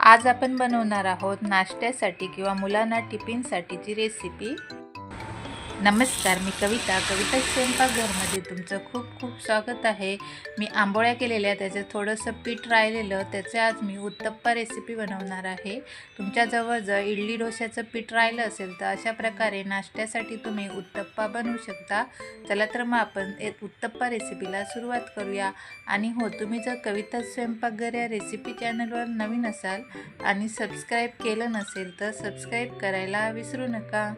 आज आपण बनवणार आहोत नाश्त्यासाठी किंवा मुलांना टिफिनसाठीची रेसिपी नमस्कार मी कविता. कविता स्वयंपाकघरमध्ये तुमचं खूप खूप स्वागत आहे. मी आंबोळ्या केलेल्या त्याचं थोडंसं पीठ राहिलेलं त्याचं आज मी उत्तप्पा रेसिपी बनवणार आहे. तुमच्याजवळ जर इडली डोश्याचं पीठ राहिलं असेल तर अशा प्रकारे नाश्त्यासाठी तुम्ही उत्तप्पा बनवू शकता. चला तर मग आपण एक उत्तप्पा रेसिपीला सुरुवात करूया. आणि हो तुम्ही जर कविता स्वयंपाकघर या रेसिपी चॅनलवर नवीन असाल आणि सबस्क्राईब केलं नसेल तर सबस्क्राईब करायला विसरू नका.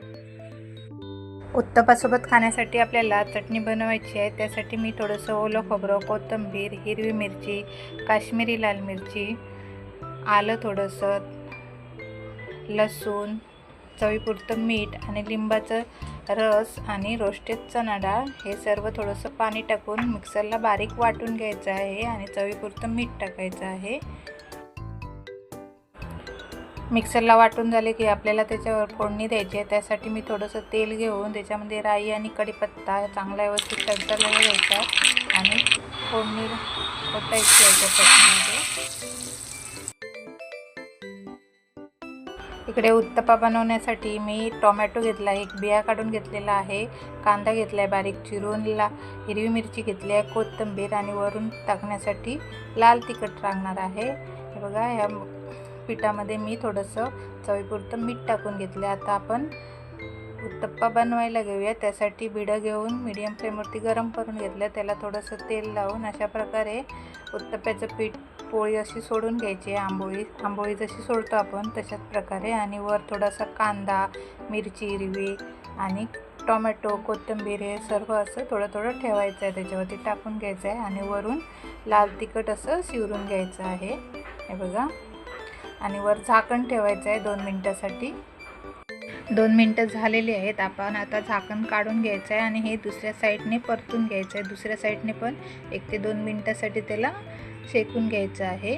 उत्तपासोबत खाण्यासाठी आपल्याला चटणी बनवायची आहे. त्यासाठी मी थोडंसं ओलं खोबरं कोथिंबीर हिरवी मिरची काश्मीरी लाल मिरची आलं थोडंसं लसूण चवीपुरतं मीठ आणि लिंबाचं रस आणि रोस्टेड चणा डाळ हे सर्व थोडंसं पाणी टाकून मिक्सरला बारीक वाटून घ्यायचं आहे आणि चवीपुरतं मीठ टाकायचं आहे. मिक्सरला वाटून झाले की आपल्याला त्याच्यावर फोडणी द्यायची आहे. त्यासाठी मी थोडंसं तेल घेऊन त्याच्यामध्ये राई आणि कढीपत्ता चांगला व्यवस्थित तडतडला घ्यायचा आणि फोडणी ओतायची याच्या चटणीमध्ये इकडे उत्तप्पा बनवण्यासाठी मी टोमॅटो घेतला आहे. एक बिया काढून घेतलेला आहे. कांदा घेतला आहे बारीक चिरून ला हिरवी मिरची घेतली आहे. कोथिंबीर आणि वरून टाकण्यासाठी लाल तिखट टाकणार आहे. हे बघा ह्या पिठामध्ये मी थोडंसं चवीपुरतं मीठ टाकून घेतलं आता आपण उत्तप्पा बनवायला घेऊया. त्यासाठी बिडं घेऊन मीडियम फ्लेमवरती गरम करून घेतलं त्याला थोडंसं तेल लावून अशा प्रकारे उत्तप्प्याचं पीठ पोळी अशी सोडून घ्यायची आहे. आंबोळी आंबोळी जशी सोडतो आपण तशाच प्रकारे. आणि वर थोडासा कांदा मिरची हिरवी आणि टोमॅटो कोथिंबीर हे सर्व असं थोडं थोडं ठेवायचं आहे. त्याच्यावरती टाकून घ्यायचं आहे. आणि वरून लाल तिखट असं शिवरून घ्यायचं आहे. हे बघा. आणि वर झाकण ठेवायचं आहे दोन मिनटासाठी. दोन मिनटं झालेली आहेत. आपण आता झाकण काढून घ्यायचं आहे आणि हे दुसऱ्या साईडने परतून घ्यायचं आहे. दुसऱ्या साईडने पण एक ते दोन मिनटासाठी त्याला शेकून घ्यायचं आहे.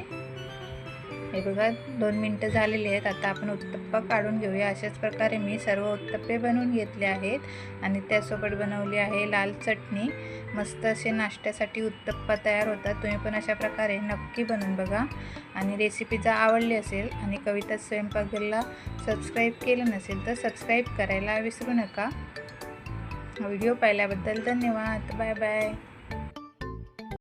हे बघा दोन मिनटं झालेली आहेत. आता आपण उत्तप्पा काढून घेऊया. अशाच प्रकारे मी सर्व उत्तप्पे बनवून घेतले आहेत आणि त्यासोबत बनवली आहे लाल चटणी. मस्त असे नाश्त्यासाठी उत्तप्पा तयार होतात. तुम्ही पण अशा प्रकारे नक्की बनवून बघा. आणि रेसिपी जर आवडली असेल आणि कविता स्वयंपाकघरला सबस्क्राईब केलं नसेल तर सबस्क्राईब करायला विसरू नका. व्हिडिओ पाहिल्याबद्दल धन्यवाद. Bye bye